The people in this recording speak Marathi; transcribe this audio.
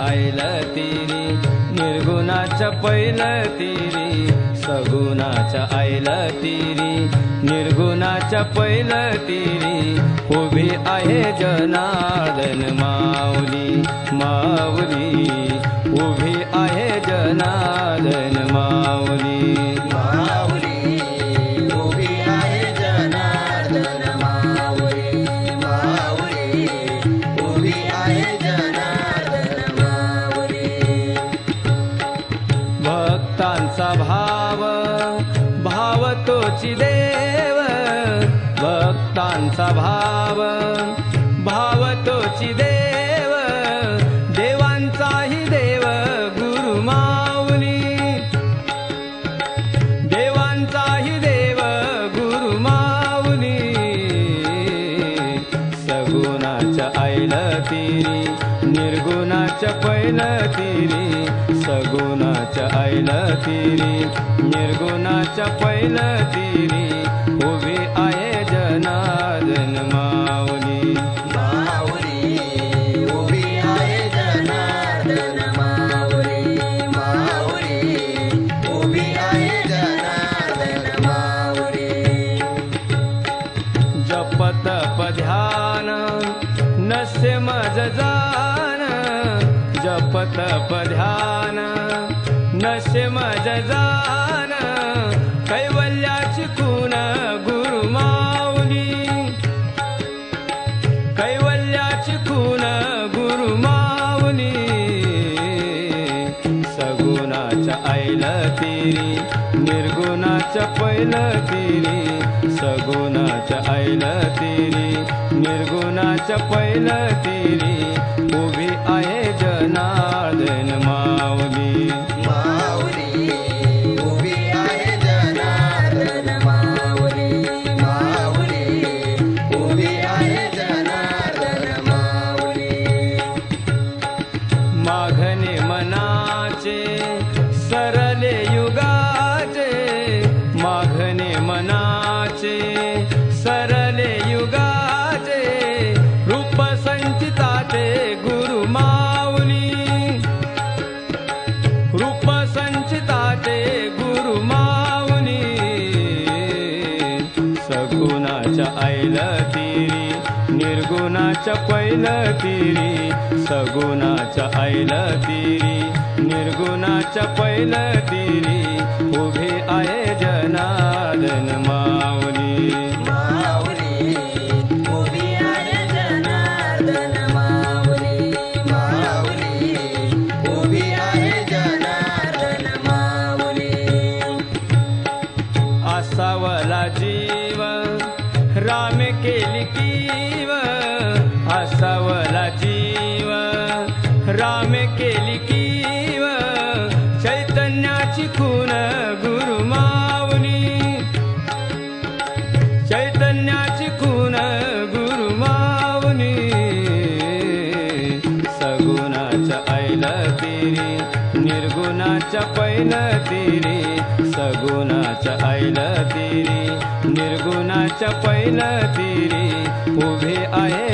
आईल तिरी निर्गुणाच्या पैल तिरी. सगुणाच्या आईल तिरी निर्गुणाच्या पैल तिरी. उभी आहे जनार्दन माऊली माऊली. उभी आहे जनार्दन माऊली. माऊली उभी आहे जनार्दन भाव भाव तोची देव भक्तांचा भाव भाव तोची देव देवांचाही देव गुरु माऊली. देवांचाही देव गुरु माऊली. सगुणाच्या आईल तिरी निर्गुणाच्या तिरी सगुणाच्या आईल तिरी निर्गुणाच्या पैल तिरी. जपत ध्यान नशे मज जान कैवल्याची खून गुरु माऊली. कैवल्याची खून गुरु माऊली. सगुणाच्या आईला तिरी निर्गुणाच्या पहिलं तिरी. सगुणाच्या आईला तिरी निर्गुणाच्या पहिलं तिरी. निर्गुणाच्या पैल तिरी सगुणाच्या आईल तिरी. निर्गुणाच्या पैल तिरी उभी आहे जनार्दन माऊली. माऊली उभी आहे जनार्दन माऊली. माऊली उभी आहे जनार्दन माऊली. असावला जीव राम केली कीव निर्गुणाच्या पैल तिरी सगुणाच्या ऐल तिरी निर्गुणाच्या पैल तिरी उभे आहे